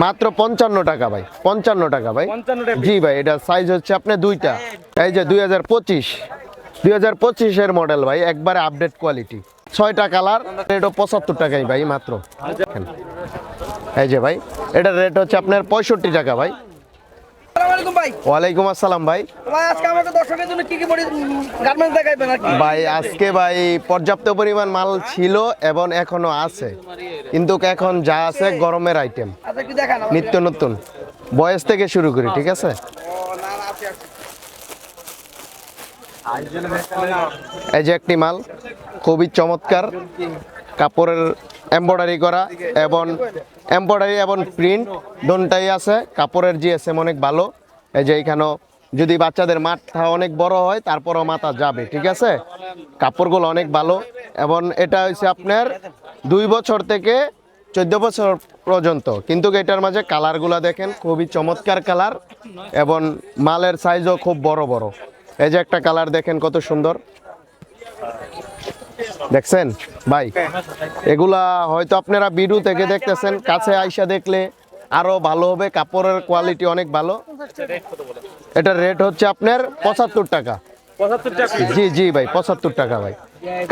মাত্র পঞ্চান্ন টাকা ভাই পঞ্চান্ন টাকা ভাই। জি ভাই এটা সাইজ হচ্ছে আপনি দুইটা। এই যে দুই হাজার পঁচিশ দুই হাজার পঁচিশের মডেল ভাই একবারে আপডেট কোয়ালিটি ছয়টা কালার রেটও পঁচাত্তর টাকাই ভাই মাত্র। এই যে ভাই এটার রেট হচ্ছে আপনার পঁয়ষট্টি টাকা ভাই। আলাইকুম ভাই। ওয়ালাইকুম আসসালাম ভাই। ভাই আজকে আমাকে দর্শকের জন্য কি কি গার্মেন্টস দেখাইবেন আর ভাই আজকে ভাই পর্যাপ্ত পরিমাণ মাল ছিল এবং এখনও আছে। কিন্তু এখন যা আছে গরমের আইটেম আচ্ছা কি দেখান নিত্য নতুন। বয়স থেকে শুরু করি ঠিক আছে। এই যে একটি মাল খুবই চমৎকার। কাপড়ের এমব্রয়ডারি করা এবং এমব্রয়ডারি এবং প্রিন্ট দোনটাই আছে। কাপড়ের জিএসএম অনেক ভালো। এই যে এখানেও যদি বাচ্চাদের মাথা অনেক বড় হয়, তারপরও মাথা যাবে, ঠিক আছে? কাপড়গুলো অনেক ভালো। এবং এটা হচ্ছে আপনার দুই বছর থেকে চোদ্দ বছর পর্যন্ত। কিন্তু এটার মাঝে কালারগুলো দেখেন, খুবই চমৎকার কালার এবং মালের সাইজও খুব বড় বড়। এই যে একটা কালার দেখেন কত সুন্দর। দেখছেন? ভাই, এগুলা হয়তো আপনারা বিডু থেকে দেখতেছেন, কাছে আইসা দেখলে আরও ভালো হবে কাপড়ের কোয়ালিটি অনেক ভালো। এটার রেট হচ্ছে আপনার পঁচাত্তর টাকা। পঁচাত্তর টাকা? জি জি ভাই পঁচাত্তর টাকা ভাই।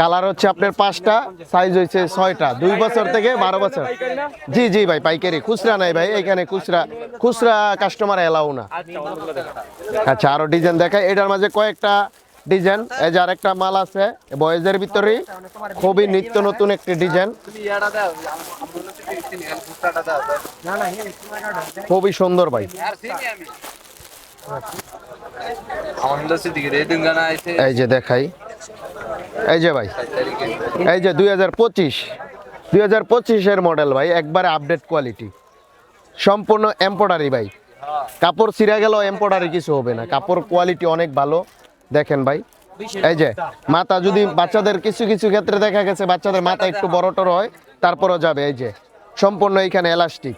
কালার হচ্ছে আপনার পাঁচটা সাইজ হয়েছে ছয়টা দুই বছর থেকে বারো বছর। জি জি ভাই পাইকারি। খুচরা নাই ভাই এখানে খুচরা খুচরা কাস্টমার এলাও না। আচ্ছা আরও ডিজাইন দেখায় এটার মাঝে কয়েকটা ডিজাইন এই যে আরেকটা মাল আছে বয়েজের ভিতরে খুবই নিত্য নতুন একটি ডিজাইন খুবই সুন্দর ভাই। এই যে দেখাই। এই যে ভাই। এই যে দুই হাজার পঁচিশ। দুই হাজার পঁচিশের মডেল ভাই একবারে আপডেট কোয়ালিটি সম্পূর্ণ এম্পোডারি ভাই। কাপড় ছিঁড়ে গেলেও এম্পোডারি কিছু হবে না। কাপড় কোয়ালিটি অনেক ভালো। দেখেন ভাই। এই যে মাথা যদি বাচ্চাদের কিছু কিছু ক্ষেত্রে দেখা গেছে বাচ্চাদের মাথা একটু বড় টড় হয় তারপরও যাবে। এই যে সম্পূর্ণ এইখানে এলাস্টিক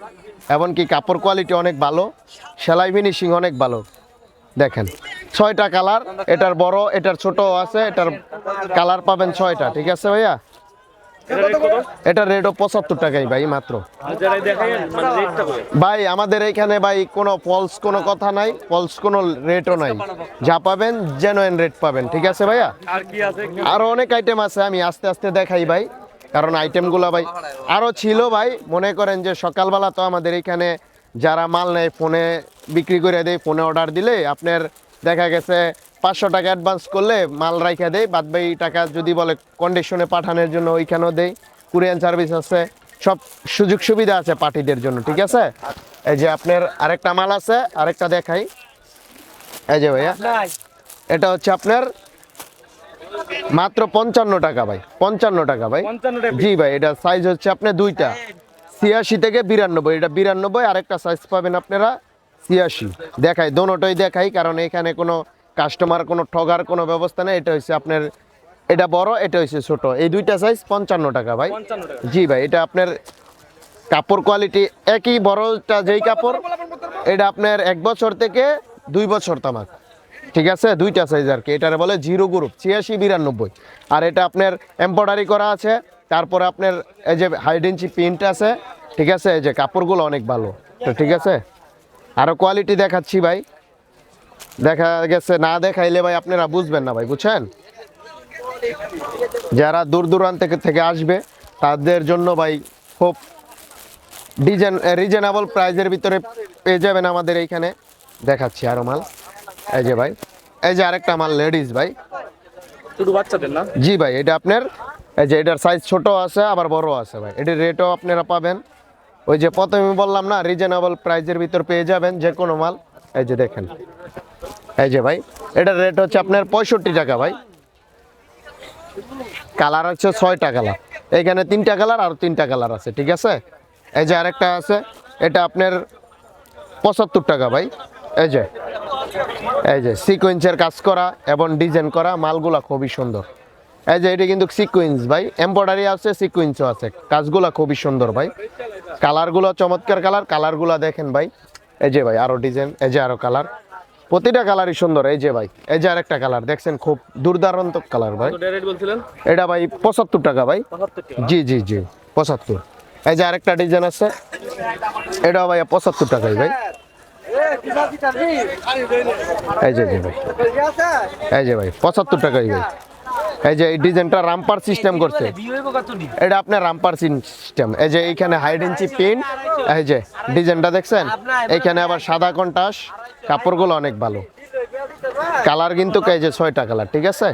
এমনকি কাপড় কোয়ালিটি অনেক ভালো সেলাই ফিনিশিং অনেক ভালো। দেখেন ছয়টা কালার এটার বড় এটার ছোট আছে এটার কালার পাবেন ছয়টা ঠিক আছে ভাইয়া? এটা রেট পঁচাত্তর টাকাই ভাই মাত্র। ভাই আমাদের এখানে ভাই কোনো ফলস কোনো কথা নাই ফলস কোনো রেটও নাই। যা পাবেন জেনুইন রেট পাবেন ঠিক আছে ভাইয়া? আরও অনেক আইটেম আছে আমি আস্তে আস্তে দেখাই ভাই। কারণ আইটেমগুলো ভাই আরও ছিল ভাই। মনে করেন যে সকালবেলা তো আমাদের এখানে যারা মাল নেয় ফোনে বিক্রি করে দেয় ফোনে অর্ডার দিলে আপনার দেখা গেছে পাঁচশো টাকা অ্যাডভান্স করলে মাল রাইখা দেয়। বাদ বাকি টাকা যদি বলে কন্ডিশনে পাঠানোর জন্য ওইখানেও দেয়। কুরিয়ান সার্ভিস আছে সব সুযোগ সুবিধা আছে পার্টিদের জন্য ঠিক আছে? এই যে আপনার আরেকটা মাল আছে আরেকটা দেখাই। এই যে ভাইয়া এটা হচ্ছে আপনার মাত্র পঞ্চান্ন টাকা ভাই পঞ্চান্ন টাকা ভাই। জি ভাই এটা সাইজ হচ্ছে আপনার দুইটা। ছিয়াশি থেকে বিরানব্বই এটা বিরানব্বই আরেকটা সাইজ পাবেন আপনারা ছিয়াশি। দেখাই দোনোটাই দেখাই কারণ এখানে কোনো কাস্টমার কোনো ঠগার কোনো ব্যবস্থা নেই। এটা হচ্ছে আপনার এটা বড় এটা হচ্ছে ছোট। এই দুইটা সাইজ পঞ্চান্ন টাকা ভাই। জি ভাই এটা আপনার কাপড় কোয়ালিটি একই বড়টা যেই কাপড় এটা আপনার এক বছর থেকে দুই বছর তামাক। ঠিক আছে? দুইটা সাইজ আর কি। এটারে বলে জিরো গ্রুপ ছিয়াশি বিরানব্বই। আর এটা আপনার এমব্রয়ডারি করা আছে। তারপরে আপনার এই যে হাইড ইঞ্চি প্রিন্ট আছে, ঠিক আছে? এই যে কাপড়গুলো অনেক ভালো। তো ঠিক আছে? আরও কোয়ালিটি দেখাচ্ছি ভাই। দেখা গেছে, না দেখাইলে ভাই আপনারা বুঝবেন না ভাই, বুঝছেন? যারা দূর দূরান্ত থেকে আসবে, তাদের জন্য ভাই খুব ডিজাইন রিজনেবল প্রাইজের ভিতরে পেয়ে যাবেন আমাদের এইখানে। দেখাচ্ছি আরও মাল। এই যে ভাই এই যে আরেকটা মাল লেডিস ভাই। শুধু বাচ্চাদের না? জি ভাই এটা আপনার এই যে এটার সাইজ ছোট আছে আবার বড় আছে ভাই। এটির রেটও আপনারা পাবেন। ওই যে প্রথমে বললাম না রিজনেবল প্রাইজের ভিতর পেয়ে যাবেন যে কোনো মাল। এই যে দেখেন। এই যে ভাই এটার রেট হচ্ছে আপনার পঁয়ষট্টি টাকা ভাই। কালার হচ্ছে ছয়টা কালার। এইখানে তিনটা কালার আর তিনটা কালার আছে ঠিক আছে? এই যে আরেকটা আছে এটা আপনার পঁচাত্তর টাকা ভাই। এই যে এই যে সিকোয়েন্সের কাজ করা এবং ডিজাইন করা মালগুলা খুবই সুন্দর। এই যে এটা কিন্তু সিকোয়েন্স ভাই এমব্রয়ডারি আছে সিকোয়েন্সও আছে। কাজগুলা খুবই সুন্দর ভাই। কালারগুলো চমৎকার কালার কালারগুলো দেখেন ভাই। এই যে ভাই আরও ডিজাইন এই যে আরও কালার প্রতিটা কালারই সুন্দর এই যে ভাই। এই যে আরেকটা কালার দেখছেন খুব দুর্দান্ত কালার ভাই। এটা ভাই পঁচাত্তর টাকা ভাই। জি জি জি পঁচাত্তর। এই যে আরেকটা ডিজাইন আছে। এটাও ভাইয়া পঁচাত্তর টাকাই ভাই। এই যে ভাই। এই যে ভাই, পঁচাত্তর ভাই এই যে। এই ডিজাইনটা রামপার সিস্টেম করছে। এটা আপনার রামপার সিস্টেম এই যে, এইখানে হাইড ইঞ্চি পিন এই যে, ডিজাইনটা দেখছেন? এইখানে আবার সাদা কন্টাস। কাপড়গুলো অনেক ভালো। কালার কিন্তু এই যে ছয়টা কালার, ঠিক আছে?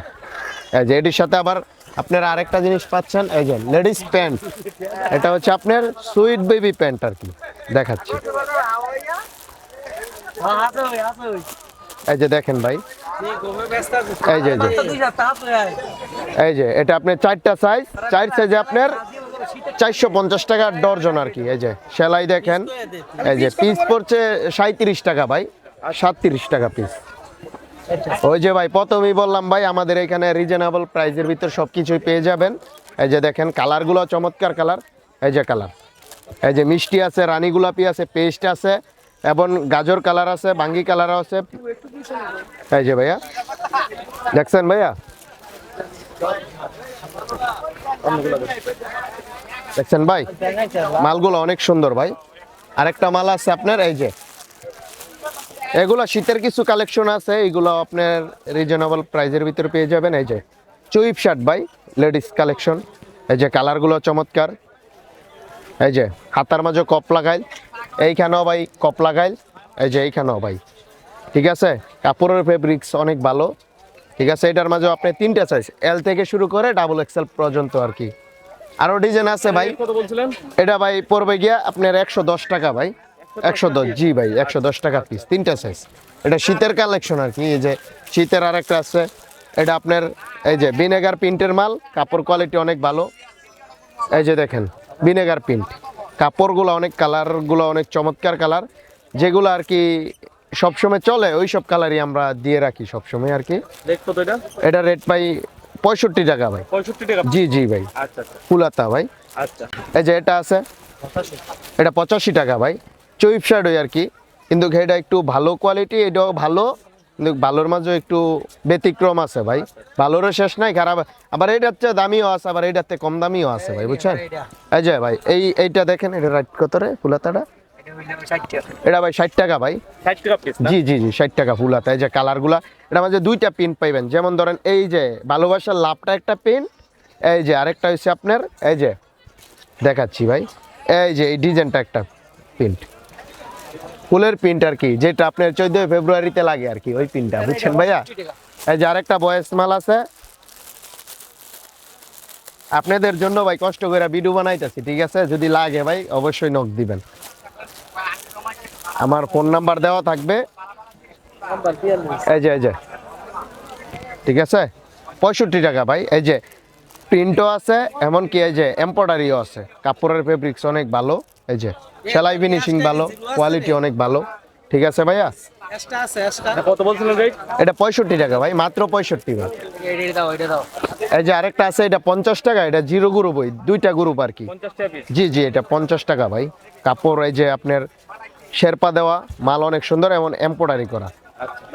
এই যে, এটির সাথে আবার আপনারা আরেকটা জিনিস পাচ্ছেন। এই যে লেডিস প্যান্ট এটা হচ্ছে আপনার সুইট বেবি প্যান্ট আর কি। দেখাচ্ছি। এই যে দেখেন ভাই। এই যে এই যে। এই যে এটা আপনার চারটা সাইজ চার সাইজে আপনার চারশো পঞ্চাশ টাকা ডর্জন আর কি এই যে সেলাই দেখেন। এই যে পিস পড়ছে সাঁত্রিশ টাকা ভাই আর সাতত্রিশ টাকা পিস ওই যে ভাই প্রথমেই বললাম ভাই আমাদের এখানে রিজনেবল প্রাইসের ভিতর সব কিছুই পেয়ে যাবেন। এই যে দেখেন কালারগুলো চমৎকার কালার এই যে কালার এই যে মিষ্টি আছে রানী গোলাপি আছে পেস্ট আছে। এবং গাজর কালার আছে, বাঙ্গি কালার আছে। এই যে ভাইয়া। দেখছেন ভাইয়া? দেখছেন ভাই? মালগুলো অনেক সুন্দর ভাই। আরেকটা মাল আছে আপনার, এই যে। এগুলো শীতের কিছু কালেকশন আছে, এগুলো আপনার রিজনেবল প্রাইজের ভিতরে পেয়ে যাবেন, এই যে। চুইপ শার্ট ভাই লেডিস কালেকশন এই যে কালারগুলো চমৎকার। এই যে, হাতার মাঝে কপ লাগাইল। এইখানেও ভাই কপ লাগাইল। এই যে এইখানেও ভাই। ঠিক আছে? কাপড়ের ফেব্রিক্স অনেক ভালো। ঠিক আছে? এটার মাঝে আপনি তিনটা সাইজ এল থেকে শুরু করে ডাবল এক্সেল পর্যন্ত আর কি। আরও ডিজাইন আছে ভাই। এটা ভাই পড়বে গিয়া আপনার একশো দশ টাকা ভাই। একশো দশ জি ভাই একশো দশ টাকা পিস তিনটা সাইজ এটা শীতের কালেকশন আর কি। এই যে শীতের আর একটা আছে। এটা আপনার এই যে ভিনেগার প্রিন্টের মাল। কাপড় কোয়ালিটি অনেক ভালো। এই যে দেখেন ভিনেগার প্রিন্ট কাপড়গুলো অনেক কালারগুলো অনেক চমৎকার কালার যেগুলো আর কি সবসময় চলে ওই সব কালারই আমরা দিয়ে রাখি সবসময় আর কি। এটা? এটা রেট পাই পঁয়ষট্টি টাকা ভাই। পঁয়ষট্টি টাকা জি জি ভাই। আচ্ছা আচ্ছা। ফুলাতা ভাই। আচ্ছা। এই যে এটা আছে এটা পঁচাশি টাকা ভাই। চুইপ শার্ট ওই আর কি। কিন্তু এটা একটু ভালো কোয়ালিটি এটাও ভালো। কিন্তু ভালোর মাঝে একটু ব্যতিক্রম আছে ভাই। ভালোরও শেষ নাই খারাপ। আবার এইটার চেয়ে দামিও আছে আবার এটার থেকে কম দামিও আছে ভাই বুঝছেন? এই যে ভাই এই এইটা দেখেন এটা রাইট কত রে ফুলাতাটা? এটা ভাই ষাট টাকা ভাই। জি জি জি ষাট টাকা ফুল হাতা এই যে কালারগুলা। এটা মাঝে দুইটা পিন পাইবেন যেমন ধরেন এই যে ভালোবাসার লাভটা একটা পিন এই যে আরেকটা হচ্ছে আপনার এই যে দেখাচ্ছি ভাই এই যে এই ডিজাইনটা একটা প্রিন্ট ফুলের প্রিন্ট আর কি, যেটা আপনার চোদ্দই ফেব্রুয়ারিতে লাগে আর কি, ওই প্রিন্টটা বুঝছেন ভাইয়া? এই যে আরেকটা বয়েস মাল আছে। আপনাদের জন্য ভাই কষ্ট করে ভিডিও বানাইতেছি, ঠিক আছে? যদি লাগে ভাই, অবশ্যই নক দিবেন। আমার ফোন নাম্বার দেওয়া থাকবে। এই যে এই যে। ঠিক আছে? পঁয়ষট্টি টাকা ভাই, এই যে প্রিন্টও আছে এমনকি এই যে এম্পোডারিও আছে। কাপড়ের ফেব্রিক্স অনেক ভালো এই যে সেলাই ফিনিশিং ভালো কোয়ালিটি অনেক ভালো। ঠিক আছে ভাইয়া? কত বলছিলেন রেট এটা পঁয়ষট্টি টাকা ভাই মাত্র পঁয়ষট্টি ভাই। এই যে আরেকটা আছে এটা পঞ্চাশ টাকা এটা জিরো গ্রুপ ওই দুইটা গ্রুপ আর কি। পঞ্চাশ টাকা পিস জি জি এটা পঞ্চাশ টাকা ভাই। কাপড় এই যে আপনার শেরপা দেওয়া মাল অনেক সুন্দর এমন এম্পোডারি করা।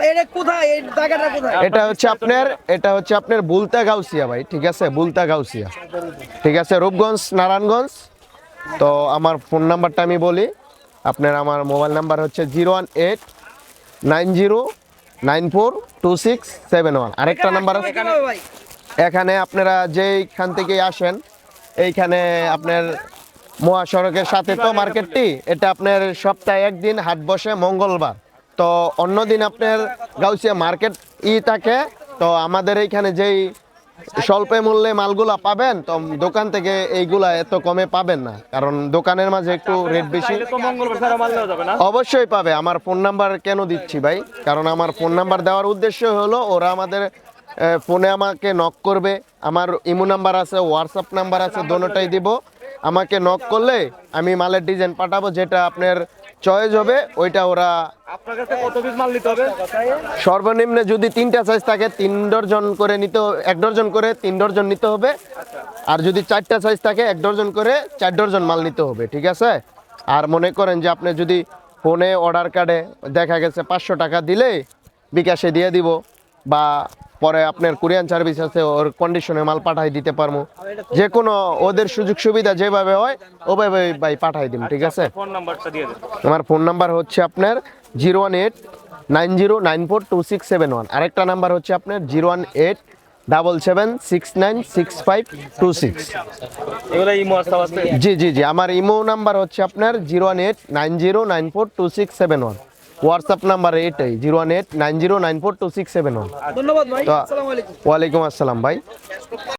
এটা কোথায়? এই জায়গাটা কোথায়? এটা হচ্ছে আপনার এটা হচ্ছে আপনার বুলতা গাউসিয়া ভাই ঠিক আছে? বুলতা গাউসিয়া। ঠিক আছে? রূপগঞ্জ নারায়ণগঞ্জ। তো আমার ফোন নাম্বারটা আমি বলি। আপনার আমার মোবাইল নাম্বার হচ্ছে zero one eight nine zero nine four two six seven one. আরেকটা নাম্বার আছে এখানে আপনারা যেইখান থেকে আসেন এইখানে আপনার মহাসড়কের সাথে তো মার্কেটটি এটা আপনার সপ্তাহে একদিন হাট বসে মঙ্গলবার। তো অন্যদিন আপনার গাউসিয়া মার্কেট ই থাকে তো আমাদের এইখানে যেই স্বল্প মূল্যে মালগুলা পাবেন তো দোকান থেকে এইগুলা এত কমে পাবেন না। কারণ দোকানের মাঝে একটু রেট বেশি। অবশ্যই পাবে। আমার ফোন নাম্বার কেন দিচ্ছি ভাই? কারণ আমার ফোন নাম্বার দেওয়ার উদ্দেশ্য হলো ওরা আমাদের ফোনে আমাকে নক করবে। আমার ইমো নাম্বার আছে হোয়াটসঅ্যাপ নাম্বার আছে দোনোটাই দিব। আমাকে নক করলে আমি মালের ডিজাইন পাঠাবো যেটা আপনার চয়েস হবে ওইটা ওরা সর্বনিম্ন যদি তিনটা সাইজ থাকে তিন ডর্জন করে নিতে এক ডর্জন করে তিন ডর্জন নিতে হবে। আর যদি চারটা সাইজ থাকে এক ডর্জন করে চার ডর্জন মাল নিতে হবে ঠিক আছে? আর মনে করেন যে আপনি যদি ফোনে অর্ডার কার্ডে দেখা গেছে পাঁচশো টাকা দিলে বিকাশে দিয়ে দিব বা পরে আপনার কোরিয়ান সার্ভিস আছে ওর কন্ডিশনে মাল পাঠাই দিতে পারব যে কোনো ওদের সুযোগ সুবিধা যেভাবে হয় ওভাবে ভাই পাঠাই দিন ঠিক আছে? ফোন নাম্বারটা দিয়ে দেন। আমার ফোন নাম্বার হচ্ছে আপনার zero one eight nine zero nine four two six seven one আরেকটা নাম্বার হচ্ছে আপনার zero one eight double seven six nine six five two six জি জি জি আমার ইমো নাম্বার হচ্ছে আপনার zero one eight nine zero nine four two six seven one WhatsApp number এইটাই zero one eight nine zero nine four two six seven one ধন্যবাদ ভাই তো- আসসালামু আলাইকুম ওয়ালাইকুম আসসালাম ভাই